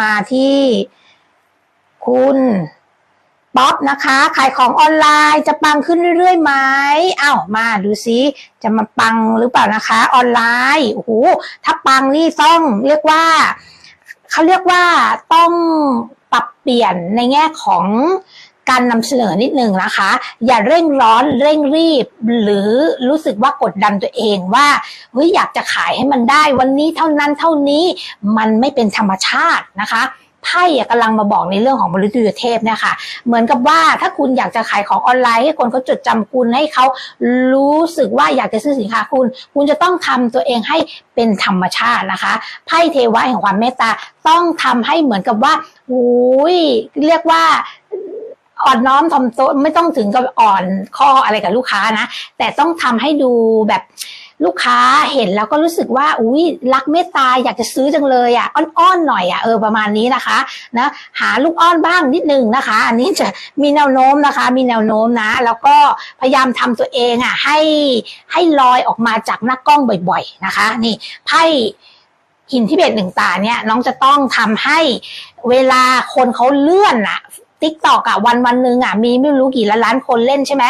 มาที่คุณป๊อปนะคะ ขายของออนไลน์จะปังขึ้นเรื่อยๆไหมเอ้ามาดูซิจะมาปังหรือเปล่านะคะ ออนไลน์โอ้โหถ้าปังนี่ต้องเรียกว่าเขาเรียกว่าต้องปรับเปลี่ยนในแง่ของ การนำเสนอนิดนึงนะคะ อย่าเร่งร้อนเร่งรีบ หรือรู้สึกว่ากดดันตัวเองว่าเฮ้ยอยากจะขายให้มันได้วันนี้เท่านั้นเท่านี้มันไม่เป็นธรรมชาตินะคะไพ่กำลังมาบอกในเรื่องของบริตุยเทพเนี่ยค่ะ เหมือนกับว่าถ้าคุณอยากจะขายของออนไลน์ ให้คนเขาจดจำคุณให้เขารู้สึกว่าอยากจะซื้อสินค้าคุณ คุณจะต้องทำตัวเองให้เป็นธรรมชาตินะคะไพ่เทวะแห่งความเมตตาต้องทำให้เหมือนกับว่าอุ้ยเรียกว่า อ่อนน้อมทำโตไม่ต้องถึงกับอ่อนข้ออะไรกับลูกค้านะ แต่ต้องทำให้ดูแบบลูกค้าเห็นแล้วก็รู้สึกว่าอุ้ยรักเมตตาอยากจะซื้อจังเลยอะอ้อนๆหน่อยอะเออประมาณนี้นะคะนะหาลูกอ้อนบ้างนิดนึงนะคะ อันนี้จะมีแนวโน้มนะคะ มีแนวโน้มนะ แล้วก็พยายามทำตัวเองอะให้ให้ลอยออกมาจากหน้ากล้องบ่อยๆนะคะ นี่ไพ่หินที่เบตหนึ่งตาเนี่ยน้องจะต้องทำให้เวลาคนเขาเลื่อนอะ ติ๊กตอกอะวันวันหนึ่งอะมีไม่รู้กี่ล้านล้านคนเล่นใช่ไหม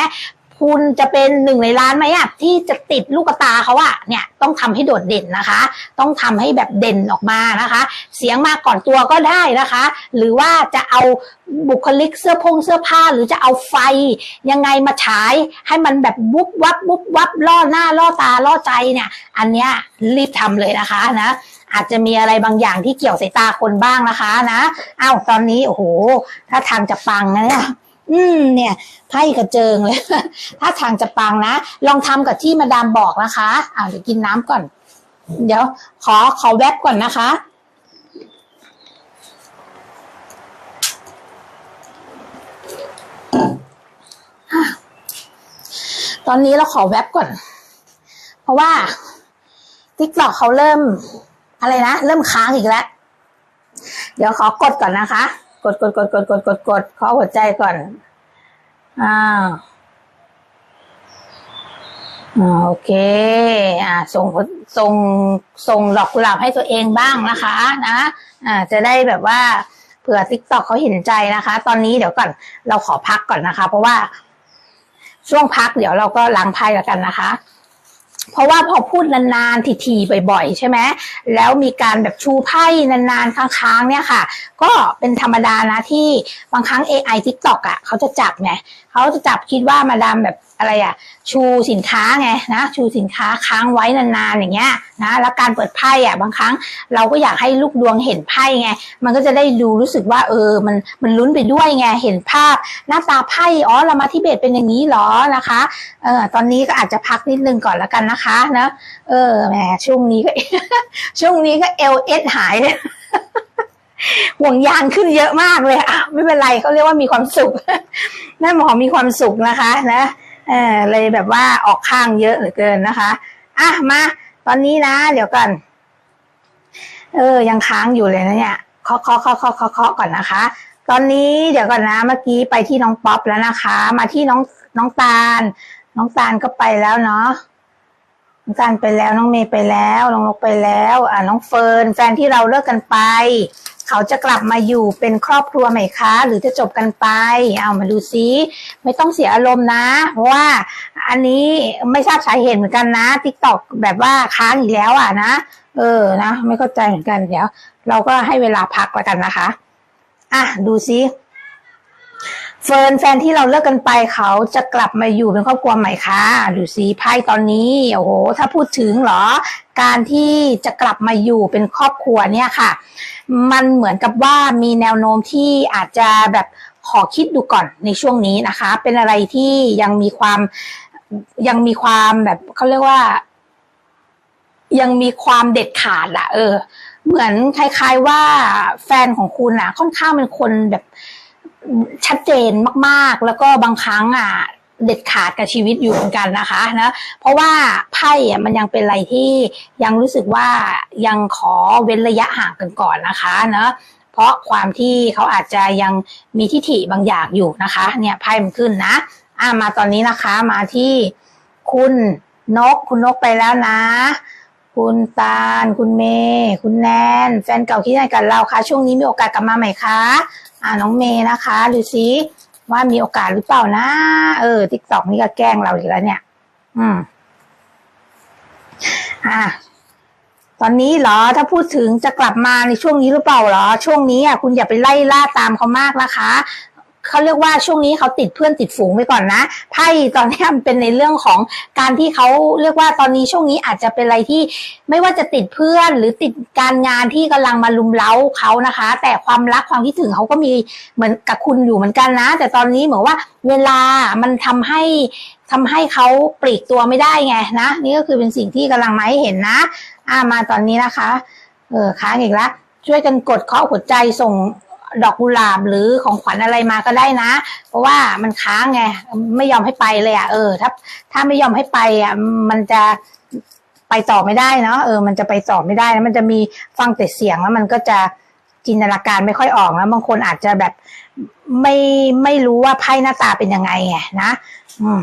คุณจะเป็นหนึ่งในล้านไหมอะที่จะติดลูกตาเขาอะเนี่ยต้องทำให้โดดเด่นนะคะ ต้องทำให้แบบเด่นออกมานะคะ เสียงมาก่อนตัวก็ได้นะคะ หรือว่าจะเอาบุคลิกเสื้อพงเสื้อผ้าหรือจะเอาไฟยังไงมาฉายให้มันแบบวุบวับวุบวับล่อหน้าล่อตาล่อใจเนี่ย อันเนี้ยรีบทำเลยนะคะนะ อาจจะมีอะไรบางอย่างที่เกี่ยวสายตาคนบ้างนะคะนะอ้าวตอนนี้โอ้โหถ้าทางจะปังนะเนี่ยอืมเนี่ยไพ่กระเจิงเลย ถ้าทางจะปังนะ ลองทำกับที่มาดามบอกนะคะอ้าวเดี๋ยวกินน้ำก่อน เดี๋ยว ขอขอแวบก่อนนะคะตอนนี้เราขอแวบก่อน เพราะว่าทิกตอกเขาเริ่ม อะไรนะ เริ่มค้างอีกแล้ว เดี๋ยวขอกดก่อนนะคะ กดกดกดกดกดกดกดขอหัวใจก่อนอ้าวโอเค อ่า ส่งส่งส่งหลอกหลับให้ตัวเองบ้างนะคะ นะ อ่า จะได้แบบว่าเผื่อทิกตอกเขาเห็นใจนะคะ ตอนนี้เดี๋ยวก่อนเราขอพักก่อนนะคะ เพราะว่าช่วงพักเดี๋ยวเราก็ล้างไพ่กันนะคะ เพราะว่าพอพูดนานๆทีๆบ่อยๆ ใช่ไหมแล้วมีการแบบชูไพ่นานๆค้างๆเนี่ยค่ะ ก็เป็นธรรมดานะที่บางครั้ง AI TikTok อะเขาจะจับไงเขาจะจับคิดว่ามาดามแบบอะไรอะชูสินค้าไงนะชูสินค้าค้างไว้นานๆอย่างเงี้ยนะแล้วการเปิดไพ่อะบางครั้งเราก็อยากให้ลูกดวงเห็นไพ่ไงมันก็จะได้ดูรู้สึกว่าเออมันมันลุ้นไปด้วยไงเห็นภาพ หน้าตาไพ่อ๋อเรามาที่เบตเป็นอย่างนี้หรอนะคะเออตอนนี้ก็อาจจะพักนิดนึงก่อนแล้วกันนะคะนะเออแหมช่วงนี้ก็ช่วงนี้ก็เอลเอสหายเลย ห่วงยางขึ้นเยอะมากเลยอะไม่เป็นไรเขาเรียกว่ามีความสุขแม่หมอมีความสุขนะคะนะเออเลยแบบว่าออกข้างเยอะเหลือเกินนะคะอะมาตอนนี้นะเดี๋ยวก่อนเออ ยังค้างอยู่เลยนะเนี่ยเคาะเคาะเคาะเคาะเคาะก่อนนะคะ ตอนนี้เดี๋ยวก่อนนะ เมื่อกี้ไปที่น้องป๊อปแล้วนะคะ มาที่น้องน้องตาล น้องตาลก็ไปแล้วเนาะน้องตาลไปแล้วน้องเมย์ไปแล้วน้องนกไปแล้ว อ่าน้องเฟิร์นแฟนที่เราเลิกกันไป เขาจะกลับมาอยู่เป็นครอบครัวไหมคะ หรือจะจบกันไป เอามาดูซิ ไม่ต้องเสียอารมณ์นะ เพราะว่าอันนี้ไม่ทราบสาเหตุเหมือนกันนะทิกตอกแบบว่าค้างอีกแล้วอะนะ เออนะ ไม่เข้าใจเหมือนกันเดี๋ยว เราก็ให้เวลาพักแล้วกันนะคะ อะดูซิ เฟิร์นแฟนที่เราเลิกกันไปเขาจะกลับมาอยู่เป็นครอบครัวใหม่คะดูซิไพ่ตอนนี้โอ้โหถ้าพูดถึงเหรอ การที่จะกลับมาอยู่เป็นครอบครัวเนี่ยค่ะ มันเหมือนกับว่ามีแนวโน้มที่อาจจะแบบขอคิดดูก่อนในช่วงนี้นะคะ เป็นอะไรที่ยังมีความยังมีความแบบเขาเรียกว่า ยังมีความเด็ดขาดอะเออ เหมือนคล้ายๆว่าแฟนของคุณอะค่อนข้างเป็นคนแบบ ชัดเจนมากๆ แล้วก็บางครั้งอะเด็ดขาดกับชีวิตอยู่เหมือนกันนะคะนะเพราะว่าไพ่อะมันยังเป็นอะไรที่ยังรู้สึกว่ายังขอเว้นระยะห่างกันก่อนนะคะเนะเพราะความที่เขาอาจจะยังมีทิฐิบางอย่างอยู่นะคะ เนี่ยไพ่มันขึ้นนะอ่ามาตอนนี้นะคะมาที่คุณนกคุณนกไปแล้วนะ คุณตาล คุณเมย์คุณแนน แฟนเก่าคิดยังไงกับเราคะช่วงนี้มีโอกาสกลับมาใหม่คะ อ่าน้องเมย์นะคะดูซิว่ามีโอกาสหรือเปล่านะ เออทิกตอกนี่ก็แกล้งเราอีกแล้วเนี่ย อืม อ่า ตอนนี้เหรอ ถ้าพูดถึงจะกลับมาในช่วงนี้หรือเปล่าเหรอ ช่วงนี้อะคุณอย่าไปไล่ล่าตามเขามากนะคะ เขาเรียกว่าช่วงนี้เขาติดเพื่อนติดฝูงไปก่อนนะไพ่ตอนนี้มันเป็นในเรื่องของการที่เขาเรียกว่าตอนนี้ช่วงนี้อาจจะเป็นอะไรที่ไม่ว่าจะติดเพื่อนหรือติดการงานที่กำลังมาลุมเล้าเขานะคะ แต่ความรักความคิดถึงเขาก็มีเหมือนกับคุณอยู่เหมือนกันนะ แต่ตอนนี้เหมือนว่าเวลามันทำให้ทำให้เขาปลีกตัวไม่ได้ไงนะ นี่ก็คือเป็นสิ่งที่กำลังมาให้เห็นนะ อ่ามาตอนนี้นะคะ เออค้างอีกแล้วช่วยกันกดเคาะหัวใจส่ง ดอกกุหลาบหรือของขวัญอะไรมาก็ได้นะ เพราะว่ามันค้างไงไม่ยอมให้ไปเลยอะเออ ถ้า ถ้าไม่ยอมให้ไปอะมันจะไปต่อไม่ได้เนาะเออมันจะไปต่อไม่ได้นะมันจะมีฟังแต่เสียงแล้วมันก็จะจินตนาการไม่ค่อยออกแล้วบางคนอาจจะแบบไม่ไม่รู้ว่าไพ่หน้าตาเป็นยังไงไงนะอืม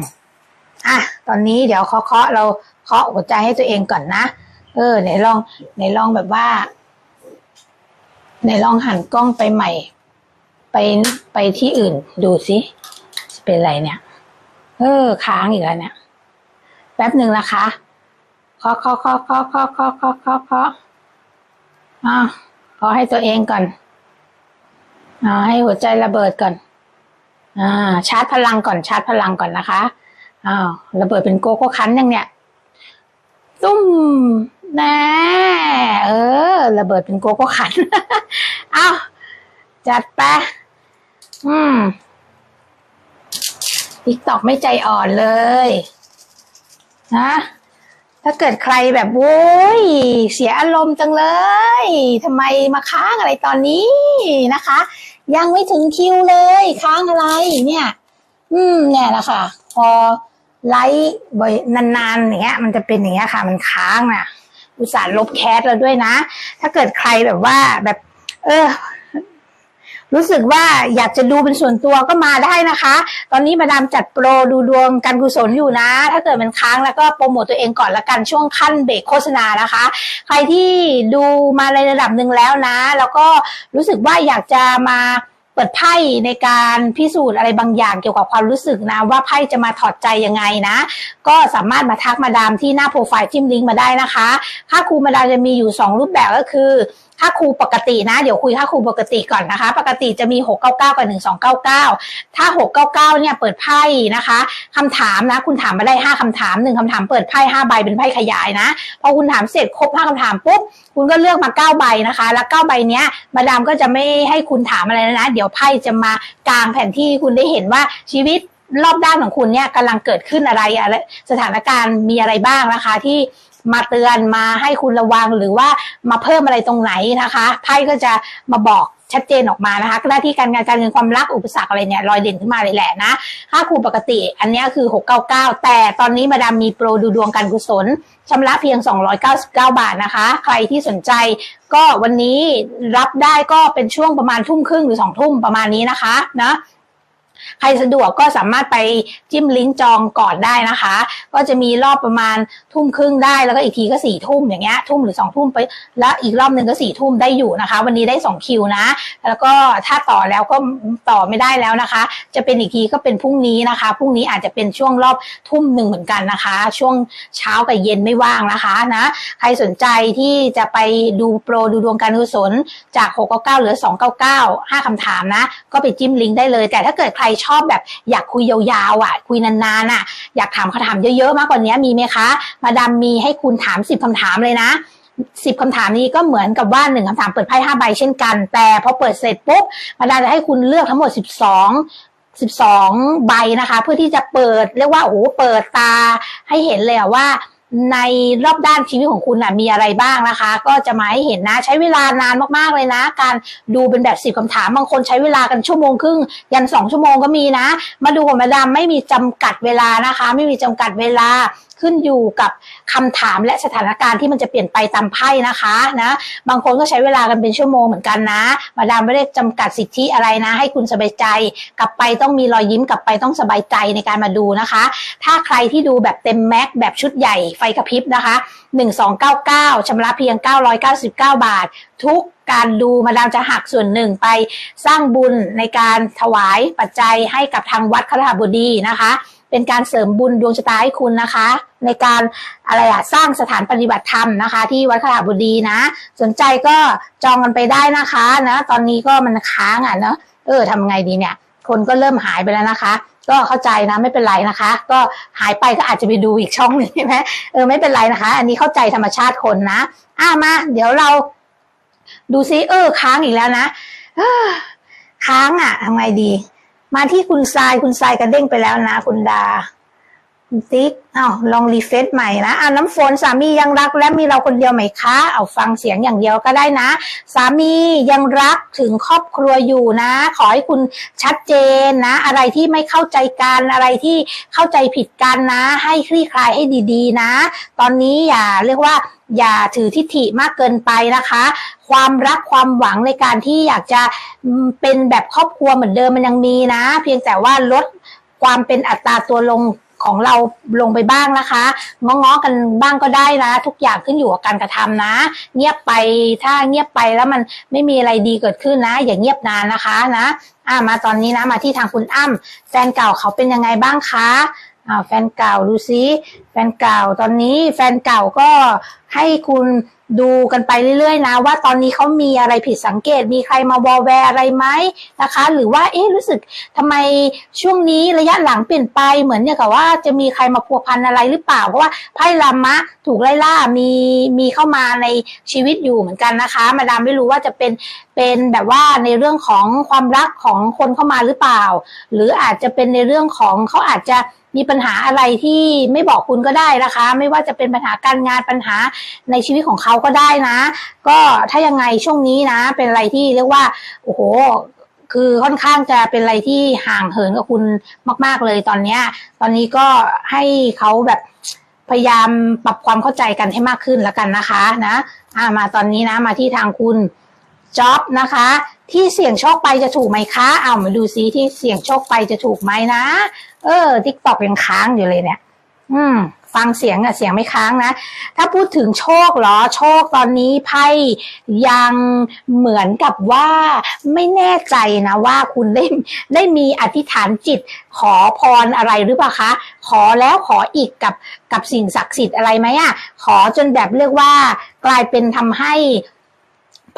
อะตอนนี้เดี๋ยวเคาะเคาะเราเคาะหัวใจให้ตัวเองก่อนนะเออไหนลองไหนลองแบบว่า ไหนลองหันกล้องไปใหม่ ไปไปที่อื่น ดูสิเป็นอะไรเนี่ย เออค้างอีกแล้วเนี่ย แป๊บหนึ่งนะคะเคาะเคาะเคาะเคาะเคาะเคาะเคาะเคาะเคาะอ่าขอให้ตัวเองก่อนอ่าให้หัวใจระเบิดก่อน อ่า ชาร์จพลังก่อนชาร์จพลังก่อนนะคะอ้าวระเบิดเป็นโกโก้คันยังเนี่ย ตุ้มแน่เออ ระเบิดเป็นโกโก้ขัน เอาจัดไป อืมติ๊กตอกไม่ใจอ่อนเลย นะถ้าเกิดใครแบบโว้ยเสียอารมณ์จังเลยทำไมมาค้างอะไรตอนนี้นะคะ ยังไม่ถึงคิวเลย ค้างอะไรเนี่ย อืมเนี่ยแหละค่ะ พอ ไลฟ์บ่อยนานๆอย่างเงี้ย มันจะเป็นอย่างเงี้ยค่ะ มันค้างน่ะ อุตส่าห์ลบแคสแล้วด้วยนะ ถ้าเกิดใครแบบว่าแบบ เออ รู้สึกว่าอยากจะดูเป็นส่วนตัวก็มาได้นะคะ ตอนนี้มาดามจัดโปรดูดวงการกุศลอยู่นะ ถ้าเกิดมันค้างแล้วก็โปรโมตตัวเองก่อนละกันช่วงขั้นเบรกโฆษณานะคะ ใครที่ดูมาในระดับหนึ่งแล้วนะ แล้วก็รู้สึกว่าอยากจะมา ปิดไพ่ในการพิสูจน์อะไรบางอย่างเกี่ยวกับความรู้สึกนะ ว่าไพ่จะมาถอดใจยังไงนะ ก็สามารถมาทักมาดามที่หน้าโปรไฟล์จิ้มลิงก์มาได้นะคะ ค่าครูมาดามจะมีอยู่ 2 รูปแบบก็คือ ค่าครูปกตินะ เดี๋ยวคุยค่าครูปกติก่อนนะคะ ปกติจะมี 699 กับ 1299 ถ้า 699 เนี่ยเปิดไพ่นะคะคำถามนะ คุณถามมาได้ 5คำถาม 1คำถามเปิดไพ่ 5 ใบเป็นไพ่ขยายนะ พอคุณถามเสร็จครบ 5คำถามปุ๊บ คุณก็เลือกมา 9 ใบนะคะ แล้ว 9 ใบเนี้ย มาดามก็จะไม่ให้คุณถามอะไรนะ เดี๋ยวไพ่จะมากลางแผนที่คุณได้เห็นว่าชีวิตรอบด้านของคุณเนี่ยกำลังเกิดขึ้นอะไรอะไร สถานการณ์มีอะไรบ้างนะคะที่ มาเตือนมาให้คุณระวังหรือว่ามาเพิ่มอะไรตรงไหนนะคะไพ่ก็จะมาบอกชัดเจนออกมานะคะหน้าที่การงานการเงินความรักอุปสรรคอะไรเนี่ยลอยเด่นขึ้นมาเลยแหละนะค่าครูปกติ อันนี้คือ 699 แต่ตอนนี้มาดามมีโปรดูดวงการกุศลชำระเพียง 299 บาทนะคะ ใครที่สนใจก็วันนี้รับได้ก็เป็นช่วงประมาณทุ่มครึ่งหรือสองทุ่มประมาณนี้นะคะนะ ใครสะดวกก็สามารถไปจิ้มลิงก์จองก่อนได้นะคะ ก็จะมีรอบประมาณทุ่มครึ่งได้แล้วก็อีกทีก็สี่ทุ่มอย่างเงี้ยทุ่มหรือสองทุ่มไป แล้วอีกรอบหนึ่งก็สี่ทุ่มได้อยู่นะคะ วันนี้ได้สองคิวนะ แล้วก็ถ้าต่อแล้วก็ต่อไม่ได้แล้วนะคะ จะเป็นอีกทีก็เป็นพรุ่งนี้นะคะพรุ่งนี้อาจจะเป็นช่วงรอบทุ่มหนึ่งเหมือนกันนะคะ ช่วงเช้ากับเย็นไม่ว่างนะคะนะใครสนใจที่จะไปดูโปรดูดวงการกุศลจาก699เหลือ299 5คำถามนะ ก็ไปจิ้มลิงก์ได้เลย แต่ถ้าเกิดใครชอบแบบอยากคุยยาวๆอะ คุยนานๆอะ อยากถามคำถามเยอะๆมากกว่านี้มีไหมคะ มาดามมีให้คุณถาม10คำถามเลยนะสิบคำถามนี้ก็เหมือนกับว่าหนึ่งคำถามเปิดไพ่ห้าใบเช่นกัน แต่พอเปิดเสร็จปุ๊บมาดามจะให้คุณเลือกทั้งหมดสิบสองสิบสองใบนะคะ เพื่อที่จะเปิดเรียกว่าโอ้โหเปิดตาให้เห็นเลยว่า ในรอบด้านชีวิตของคุณนะมีอะไรบ้างนะคะ ก็จะมาให้เห็นนะ ใช้เวลานานมากๆเลยนะ การดูเป็นแบบสิบคำถามบางคนใช้เวลากันชั่วโมงครึ่งยันสองชั่วโมงก็มีนะ มาดูของมาดามไม่มีจำกัดเวลานะคะ ไม่มีจำกัดเวลา ขึ้นอยู่กับคำถามและสถานการณ์ที่มันจะเปลี่ยนไปตามไพ่นะคะนะบางคนก็ใช้เวลากันเป็นชั่วโมงเหมือนกันนะ มาดามไม่ได้จำกัดสิทธิอะไรนะ ให้คุณสบายใจ กลับไปต้องมีรอยยิ้มกลับไปต้องสบายใจในการมาดูนะคะ ถ้าใครที่ดูแบบเต็มแม็กแบบชุดใหญ่ไฟกระพริบนะคะ1299ชำระเพียง 999 บาท ทุกการดูมาดามจะหักส่วนหนึ่งไปสร้างบุญในการถวายปัจจัยให้กับทางวัดคฤหบดีนะคะ เป็นการเสริมบุญดวงชะตาให้คุณนะคะ ในการอะไรอะสร้างสถานปฏิบัติธรรมนะคะ ที่วัดคฤหบดีนะ สนใจก็จองกันไปได้นะคะนะ ตอนนี้ก็มันค้างอะเนาะเออทำไงดีเนี่ย คนก็เริ่มหายไปแล้วนะคะ ก็เข้าใจนะไม่เป็นไรนะคะ ก็หายไปก็อาจจะไปดูอีกช่องหนึงใช่ไหมเออไม่เป็นไรนะคะ อันนี้เข้าใจธรรมชาติคนนะอะมา เดี๋ยวเราดูซิเออค้างอีกแล้วนะค้างอะทำไงดี มาที่คุณทรายคุณทรายกระเด้งไปแล้วนะคุณดา ติ๊กอ้าวลองรีเฟซใหม่นะอ่าน้ำฝนสามียังรักและมีเราคนเดียวไหมคะเอาฟังเสียงอย่างเดียวก็ได้นะ สามียังรักถึงครอบครัวอยู่นะ ขอให้คุณชัดเจนนะ อะไรที่ไม่เข้าใจกันอะไรที่เข้าใจผิดกันนะ ให้คลี่คลายให้ดีๆ นะ ตอนนี้อย่าเรียกว่าอย่าถือทิฐิมากเกินไปนะคะ ความรักความหวังในการที่อยากจะเป็นแบบครอบครัวเหมือนเดิมมันยังมีนะ เพียงแต่ว่าลดความเป็นอัตราตัวลง ของเราลงไปบ้างนะคะง้อๆกันบ้างก็ได้นะ ทุกอย่างขึ้นอยู่กับการกระทำนะ เงียบไปถ้าเงียบไปแล้วมันไม่มีอะไรดีเกิดขึ้นนะ อย่าเงียบนานนะคะนะอ่ามาตอนนี้นะมาที่ทางคุณอ้ำแฟนเก่าเขาเป็นยังไงบ้างคะอ่าแฟนเก่าดูซิ นเก่าตอนนี้แฟนเก่าก็ให้คุณดูกันไปเรื่อยๆนะ ว่าตอนนี้เขามีอะไรผิดสังเกต มีใครมาวอลแวร์อะไรไหมนะคะ หรือว่าเอ๊ะรู้สึกทำไมช่วงนี้ระยะหลังเปลี่ยนไปเหมือนเนี่ยกับว่าจะมีใครมาพัวพันอะไรหรือเปล่า เพราะว่าไพ่ลามะถูกไล่ล่ามีมีเข้ามาในชีวิตอยู่เหมือนกันนะคะ มาดามไม่รู้ว่าจะเป็นเป็นแบบว่าในเรื่องของความรักของคนเข้ามาหรือเปล่า หรืออาจจะเป็นในเรื่องของเขาอาจจะมีปัญหาอะไรที่ไม่บอกคุณก็ได้นะคะ ไม่ว่าจะเป็นปัญหาการงานปัญหาในชีวิตของเขาก็ได้นะ ก็ถ้ายังไงช่วงนี้นะ เป็นอะไรที่เรียกว่าโอ้โหคือค่อนข้างจะเป็นอะไรที่ห่างเหินกับคุณมาก ๆ เลยตอนเนี้ย ตอนนี้ก็ให้เขาแบบพยายามปรับความเข้าใจกันให้มากขึ้นแล้วกันนะคะนะอ่ามาตอนนี้นะมาที่ทางคุณจ็อบนะคะ ที่เสี่ยงโชคไปจะถูกไหมคะเอามาดูซิที่เสี่ยงโชคไปจะถูกไหมนะ เออทิกตอกยังค้างอยู่เลยเนี่ย อืม ฟังเสียงอะเสียงไม่ค้างนะ ถ้าพูดถึงโชคเหรอ โชคตอนนี้ไพ่ยังเหมือนกับว่าไม่แน่ใจนะว่าคุณได้ได้มีอธิษฐานจิต ขอพรอะไรหรือเปล่าคะ ขอแล้วขออีกกับกับสิ่งศักดิ์สิทธิ์อะไรไหมอะขอจนแบบเรียกว่ากลายเป็นทำให้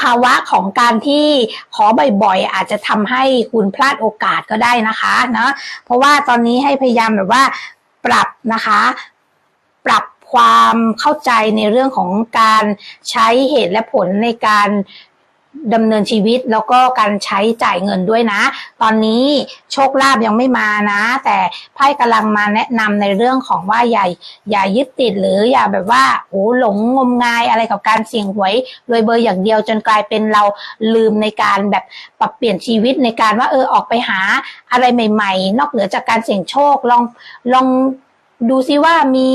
ภาวะของการที่ขอบ่อยๆ อาจจะทำให้คุณพลาดโอกาสก็ได้นะคะเนาะเพราะว่าตอนนี้ให้พยายามแบบว่าปรับนะคะ ปรับความเข้าใจในเรื่องของการใช้เหตุและผลในการดำเนินชีวิตแล้วก็การใช้จ่ายเงินด้วยนะ ตอนนี้โชคลาภยังไม่มานะ แต่ไพ่กำลังมาแนะนำในเรื่องของว่าอย่าอย่ายึดติดหรืออย่าแบบว่าโอ้หลงงมงายอะไรกับการเสี่ยงหวยรวยเบอร์อย่างเดียวจนกลายเป็นเราลืมในการแบบปรับเปลี่ยนชีวิตในการว่าเออออกไปหาอะไรใหม่ ๆ นอกเหนือจากการเสี่ยงโชคลองลอง ดูซิว่ามี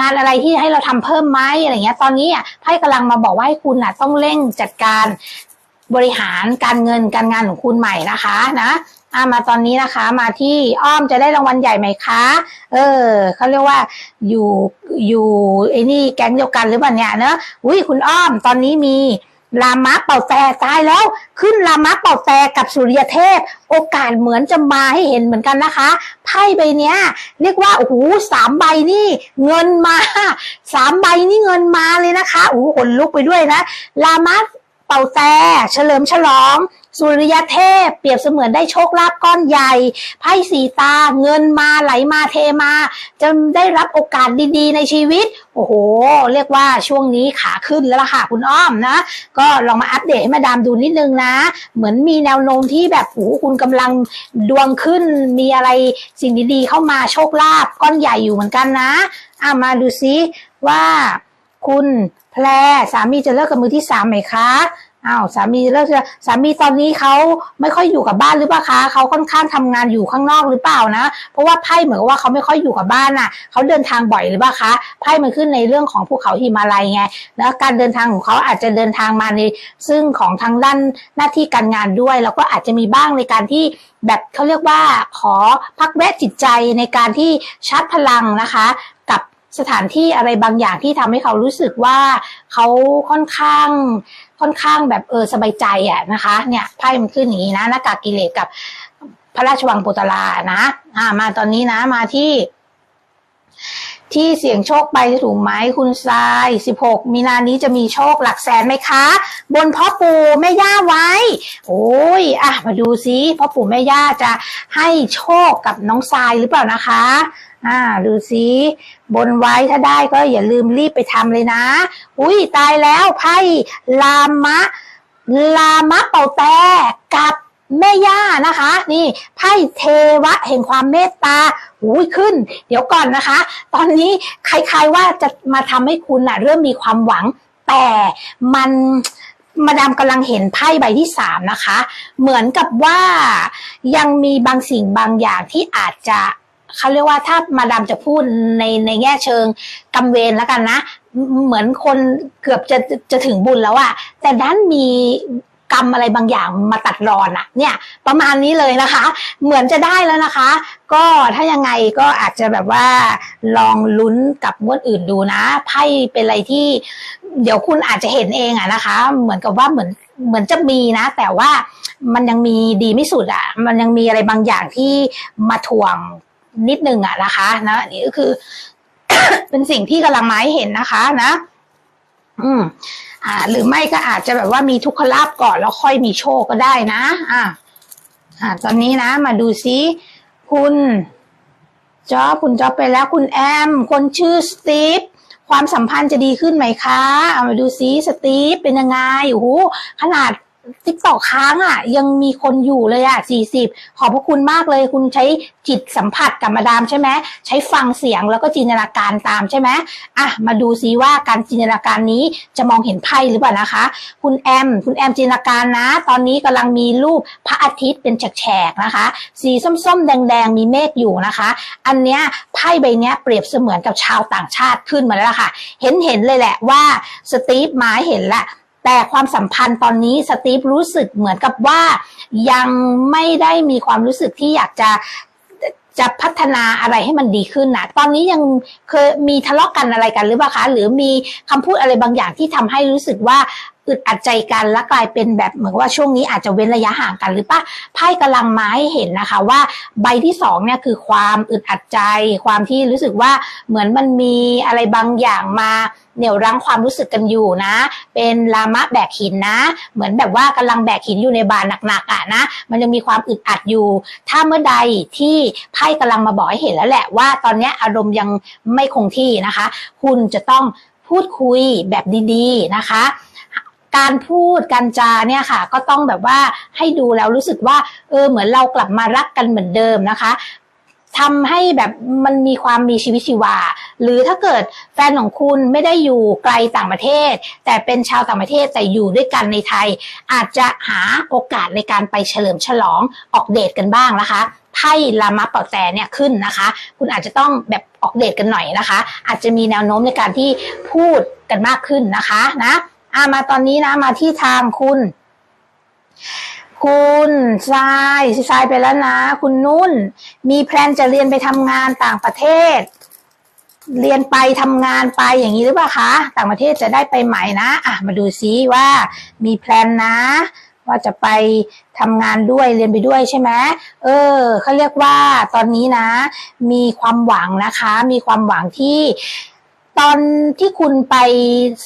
งานอะไรที่ให้เราทำเพิ่มไหมอะไรเงี้ย ตอนนี้อะไพ่กำลังมาบอกว่าให้คุณอะต้องเร่งจัดการบริหารการเงินการงานของคุณใหม่นะคะนะอามาตอนนี้นะคะ มาที่อ้อมจะได้รางวัลใหญ่ไหมคะ เออเขาเรียกว่าอยู่อยู่ไอ้นี่แก๊งเดียวกันหรือเปล่าเนี่ยเนอะอุ้ยคุณอ้อมตอนนี้มี ลามะเป่าแต่ตายแล้ว ขึ้นลามะเป่าแต่กับสุริยเทพ โอกาสเหมือนจะมาให้เห็นเหมือนกันนะคะ ไพ่ใบเนี้ย เรียกว่าโอ้โหสามใบนี่เงินมาสามใบนี่เงินมาเลยนะคะโอ้โหขนลุกไปด้วยนะลามะ ป่าแต่เฉลิมฉลอง สุริยเทพ เปรียบเสมือนได้โชคลาภก้อนใหญ่ไพ่สีตาเงินมาไหลมาเทมา จะได้รับโอกาสดีๆ ในชีวิต โอ้โห เรียกว่าช่วงนี้ขาขึ้นแล้วล่ะค่ะคุณอ้อมนะ ก็ลองมาอัปเดตให้มาดามดูนิดนึงนะ เหมือนมีแนวโน้มที่แบบโอ้คุณกำลังดวงขึ้นมีอะไรสิ่งดีๆ เข้ามาโชคลาภก้อนใหญ่อยู่เหมือนกันนะอะมาดูซิว่าคุณ แพรสามีจะเลิกกับมือที่สามไหมคะอ้าวสามีเลิกจะสามีตอนนี้เขาไม่ค่อยอยู่กับบ้านหรือเปล่าคะเขาค่อนข้างทำงานอยู่ข้างนอกหรือเปล่านะ เพราะว่าไพ่เหมือนว่าเขาไม่ค่อยอยู่กับบ้านน่ะเขาเดินทางบ่อยหรือเปล่าคะไพ่มันขึ้นในเรื่องของภูเขาหิมาลัยไงแล้วการเดินทางของเขาอาจจะเดินทางมาในซึ่งของทางด้านหน้าที่การงานด้วย แล้วก็อาจจะมีบ้างในการที่แบบเขาเรียกว่าขอพักแวะจิตใจในการที่ชาร์จพลังนะคะ กับ สถานที่อะไรบางอย่างที่ทำให้เขารู้สึกว่าเขาค่อนข้างค่อนข้างแบบเออสบายใจอะนะคะเนี่ยไพ่มันขึ้นอย่างนี้นะหน้ากากกิเลสกับพระราชวังโปตลานะอ่ามาตอนนี้นะมาที่ที่เสี่ยงโชคไปจะถูกไหมคุณทราย 16 มีนานี้จะมีโชคหลักแสนไหมคะ บนพ่อปู่แม่ย่าไว้ โอ้ยอะมาดูซิพ่อปู่แม่ย่าจะให้โชคกับน้องทรายหรือเปล่านะคะ อ่าดูซิบนไว้ถ้าได้ก็อย่าลืมรีบไปทำเลยนะ อุ้ยตายแล้วไพ่ลามะ ลามะเป่าแต่กับแม่ย่านะคะ นี่ไพ่เทวะแห่งความเมตตาอุ้ยขึ้น เดี๋ยวก่อนนะคะ ตอนนี้คล้ายๆว่าจะมาทำให้คุณน่ะ เริ่มมีความหวัง แต่มันมาดามกำลังเห็นไพ่ใบที่สามนะคะ เหมือนกับว่ายังมีบางสิ่งบางอย่างที่อาจจะ เขาเรียกว่าถ้ามาดามจะพูดในในแง่เชิงกำเวรแล้วกันนะ เหมือนคนเกือบจะจะถึงบุญแล้วอะแต่ด้านมีกรรมอะไรบางอย่างมาตัดรอนอะเนี่ย ประมาณนี้เลยนะคะ เหมือนจะได้แล้วนะคะ ก็ถ้ายังไงก็อาจจะแบบว่าลองลุ้นกับงวดอื่นดูนะไพ่เป็นอะไรที่ เดี๋ยวคุณอาจจะเห็นเองอะนะคะ เหมือนกับว่าเหมือนเหมือนจะมีนะ แต่ว่ามันยังมีดีไม่สุดอะมันยังมีอะไรบางอย่างที่มาถ่วง นิดนึงอะนะคะนะอันนี้ก็คือ เป็นสิ่งที่กำลังมาให้เห็นนะคะนะ อืม อ่า หรือไม่ก็อาจจะแบบว่ามีทุกขลาบก่อนแล้วค่อยมีโชคก็ได้นะ อ่าอ่า ตอนนี้นะ มาดูซิคุณจอบคุณจอบไปแล้วคุณแอม คนชื่อสตีฟความสัมพันธ์จะดีขึ้นไหมคะ เอามาดูซิสตีฟเป็นยังไงโอ้โหขนาด ติ๊กตอกค้างอะ ยังมีคนอยู่เลยอะสี่สิบขอบพระคุณมากเลยคุณใช้จิตสัมผัสกับมาดามใช่ไหมใช้ฟังเสียงแล้วก็จินตนาการตามใช่ไหมอะมาดูซิว่าการจินตนาการนี้จะมองเห็นไพ่หรือเปล่านะคะ คุณแอม คุณแอมจินตนาการนะ ตอนนี้กำลังมีรูปพระอาทิตย์เป็นแฉกๆนะคะ สีส้มๆ แดงๆ มีเมฆอยู่นะคะ อันเนี้ยไพ่ใบเนี้ยเปรียบเสมือนกับชาวต่างชาติขึ้นมาแล้วค่ะ เห็นเห็นเลยแหละว่าสตีฟมาให้เห็นแหละ แต่ความสัมพันธ์ตอนนี้สตีฟรู้สึกเหมือนกับว่ายังไม่ได้มีความรู้สึกที่อยากจะจะพัฒนาอะไรให้มันดีขึ้นนะตอนนี้ยังเคยมีทะเลาะกันอะไรกันหรือเปล่าคะ หรือมีคำพูดอะไรบางอย่างที่ทำให้รู้สึกว่าอึดอัดใจกันและกลายเป็นแบบเหมือนว่าช่วงนี้อาจจะเว้นระยะห่างกันหรือปะไพ่กำลังมาให้เห็นนะคะว่าใบที่สองเนี่ยคือความอึดอัดใจ ความที่รู้สึกว่าเหมือนมันมีอะไรบางอย่างมาเหนี่ยวรั้งความรู้สึกกันอยู่นะ เป็นลามะแบกหินนะ เหมือนแบบว่ากำลังแบกหินอยู่ในบานหนักๆอะนะ มันยังมีความอึดอัดอยู่ ถ้าเมื่อใดที่ไพ่กำลังมาบอกให้เห็นแล้วแหละว่าตอนนี้อารมณ์ยังไม่คงที่นะคะ คุณจะต้องพูดคุยแบบดีๆนะคะ การพูดการจาเนี่ยค่ะ ก็ต้องแบบว่าให้ดูแล้วรู้สึกว่า เออเหมือนเรากลับมารักกันเหมือนเดิมนะคะทำให้แบบมันมีความมีชีวิตชีวา หรือถ้าเกิดแฟนของคุณไม่ได้อยู่ไกลต่างประเทศ แต่เป็นชาวต่างประเทศแต่อยู่ด้วยกันในไทย อาจจะหาโอกาสในการไปเฉลิมฉลองออกเดทกันบ้างนะคะไพ่ลามาเป่าแต่เนี่ยขึ้นนะคะ คุณอาจจะต้องแบบออกเดทกันหน่อยนะคะ อาจจะมีแนวโน้มในการที่พูดกันมากขึ้นนะคะนะ อามาตอนนี้นะ มาที่ทางคุณ คุณทรายทรายไปแล้วนะ คุณนุ่น มีแพลนจะเรียนไปทำงานต่างประเทศ เรียนไปทำงานไปอย่างนี้หรือเปล่าคะ ต่างประเทศจะได้ไปใหม่นะ อะ มาดูซิว่า มีแพลนนะว่าจะไปทำงานด้วยเรียนไปด้วยใช่ไหมเออเขาเรียกว่าตอนนี้นะ มีความหวังนะคะ มีความหวังที่ ตอนที่คุณไป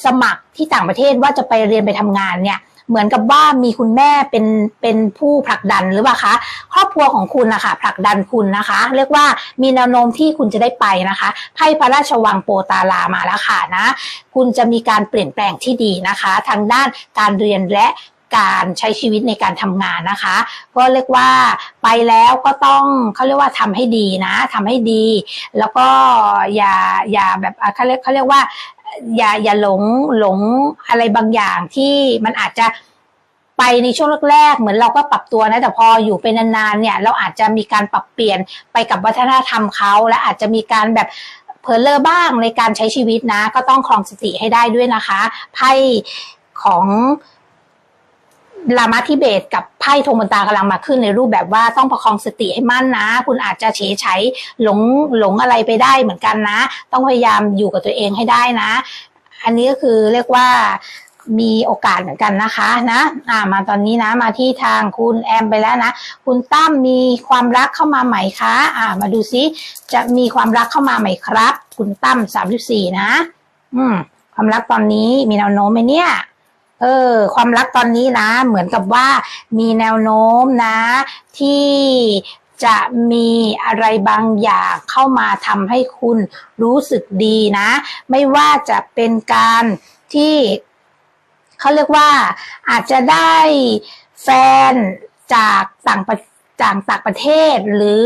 สมัครที่ต่างประเทศว่าจะไปเรียนไปทำงานเนี่ย เหมือนกับว่ามีคุณแม่เป็นเป็นผู้ผลักดันหรือเปล่าคะครอบครัวของคุณนะคะผลักดันคุณนะคะ เรียกว่ามีแนวโน้มที่คุณจะได้ไปนะคะไพ่พระราชวังโปตาลามาแล้วค่ะนะ คุณจะมีการเปลี่ยนแปลงที่ดีนะคะ ทางด้านการเรียนและ การใช้ชีวิตในการทำงานนะคะก็เรียกว่าไปแล้วก็ต้องเขาเรียกว่าทำให้ดีนะทำให้ดี แล้วก็อย่าอย่าแบบเขาเรียกเขาเรียกว่า อย่าอย่าหลงหลงอะไรบางอย่างที่มันอาจจะไปในช่วงแรกๆ เหมือนเราก็ปรับตัวนะ แต่พออยู่เป็นนานๆ เนี่ย เราอาจจะมีการปรับเปลี่ยนไปกับวัฒนธรรมเขาและอาจจะมีการแบบเพลเลอร์บ้างในการใช้ชีวิตนะ ก็ต้องครองสติให้ได้ด้วยนะคะ ไพ่ของ ลามาทิเบตกับไพ่ธงบนตากำลังมาขึ้นในรูปแบบว่าต้องประคองสติให้มั่นนะ คุณอาจจะเฉยใช้หลงหลงอะไรไปได้เหมือนกันนะ ต้องพยายามอยู่กับตัวเองให้ได้นะ อันนี้ก็คือเรียกว่ามีโอกาสเหมือนกันนะคะนะอ่ามาตอนนี้นะมาที่ทางคุณแอมไปแล้วนะ คุณตั้มมีความรักเข้ามาใหม่คะอ่า มาดูซิจะมีความรักเข้ามาใหม่ครับ คุณตั้มสามสิบสี่นะ อืม ความรักตอนนี้มีแนวโน้มไหมเนี่ย เออ ความรักตอนนี้นะ เหมือนกับว่ามีแนวโน้มนะ ที่จะมีอะไรบางอย่างเข้ามาทำให้คุณรู้สึกดีนะ ไม่ว่าจะเป็นการที่เขาเรียกว่าอาจจะได้แฟนจากต่างประเท จากต่างประเทศ หรือ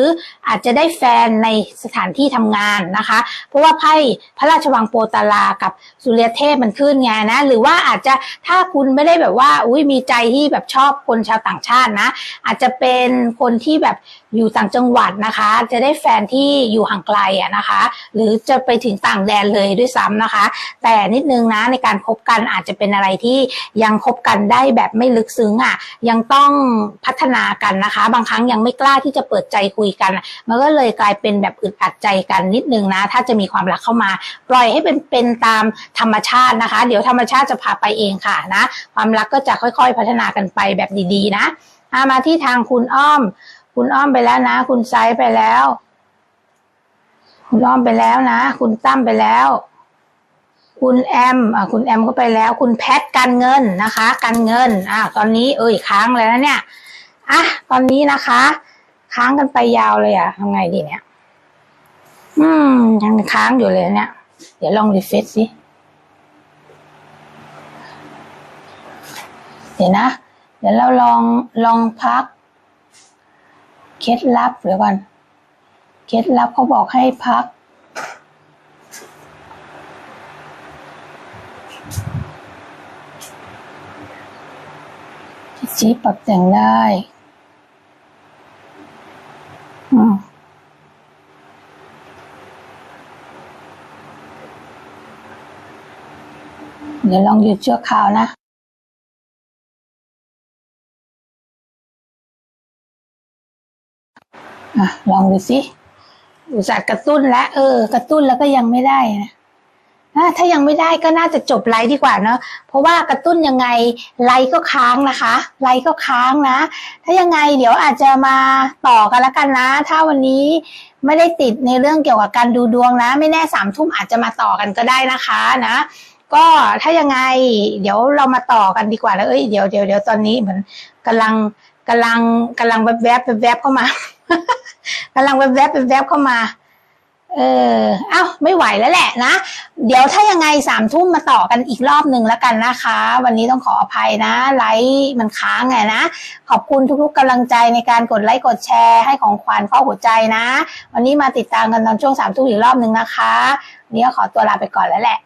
อาจจะได้แฟนในสถานที่ทำงานนะคะ เพราะว่าไพ่พระราชวังโปตาลากับสุริยเทพมันขึ้นไงนะ หรือว่าอาจจะถ้าคุณไม่ได้แบบว่า อุ้ยมีใจที่แบบชอบคนชาวต่างชาตินะ อาจจะเป็นคนที่แบบ อยู่ต่างจังหวัดนะคะ จะได้แฟนที่อยู่ห่างไกลอะนะคะ หรือจะไปถึงต่างแดนเลยด้วยซ้ำนะคะ แต่นิดนึงนะในการคบกันอาจจะเป็นอะไรที่ยังคบกันได้แบบไม่ลึกซึ้งอะยังต้องพัฒนากันนะคะ บางครั้งยังไม่กล้าที่จะเปิดใจคุยกันมันก็เลยกลายเป็นแบบอึดอัดใจกันนิดนึงนะ ถ้าจะมีความรักเข้ามา ปล่อยให้เป็นเป็นตามธรรมชาตินะคะ เดี๋ยวธรรมชาติจะพาไปเองค่ะนะ ความรักก็จะค่อยๆ พัฒนากันไปแบบดีๆนะามาที่ทางคุณอ้อม คุณอ้อมไปแล้วนะ คุณไซไปแล้ว คุณอ้อมไปแล้วนะ คุณตั้มไปแล้ว คุณแอมอ่าคุณแอมก็ไปแล้ว คุณแพทการเงินนะคะ การเงินอ่าตอนนี้ เอ้ยค้างเลยนะเนี่ยอะตอนนี้นะคะ ค้างกันไปยาวเลยอะทำไงดีเนี่ย อืมยังค้างอยู่เลยเนี่ย เดี๋ยวลองรีเฟซสิเดี๋ยวนะ เดี๋ยวเราลองลองพัก เคล็ดลับเดี๋ยวก่อนเคล็ดลับเขาบอกให้พักจีปรับแต่งได้ อืมเดี๋ยวลองหยุดชั่วคราวนะ อะลองดูสิอุตส่าห์กระตุ้นแล้วเออ กระตุ้นแล้วก็ยังไม่ได้นะถ้ายังไม่ได้ก็น่าจะจบไลฟ์ดีกว่าเนาะเพราะว่ากระตุ้นยังไงไลฟ์ก็ค้างนะคะ ไลฟ์ก็ค้างนะ ถ้ายังไงเดี๋ยวอาจจะมาต่อกันแล้วกันนะ ถ้าวันนี้ไม่ได้ติดในเรื่องเกี่ยวกับการดูดวงนะ ไม่แน่สามทุ่มอาจจะมาต่อกันก็ได้นะคะนะ ก็ถ้ายังไง เดี๋ยวเรามาต่อกันดีกว่าแล้วเอ้ยเดี๋ยวเดี๋ยวเดี๋ยวตอนนี้เหมือนกำลังกำลังกำลังแวบแวบแวบเข้ามา กำลังแวบแวบแวบเข้ามา เออ เอ้า ไม่ไหวแล้วแหละนะ เดี๋ยวถ้ายังไงสามทุ่มมาต่อกันอีกรอบหนึ่งแล้วกันนะคะ วันนี้ต้องขออภัยนะ ไลฟ์มันค้างไงนะ ขอบคุณทุกๆกำลังใจในการกดไลค์กดแชร์ให้ของขวัญข้อหัวใจนะ วันนี้มาติดตามกันตอนช่วงสามทุ่มอีกรอบหนึ่งนะคะนี้ก็ขอตัวลาไปก่อนแล้วแหละ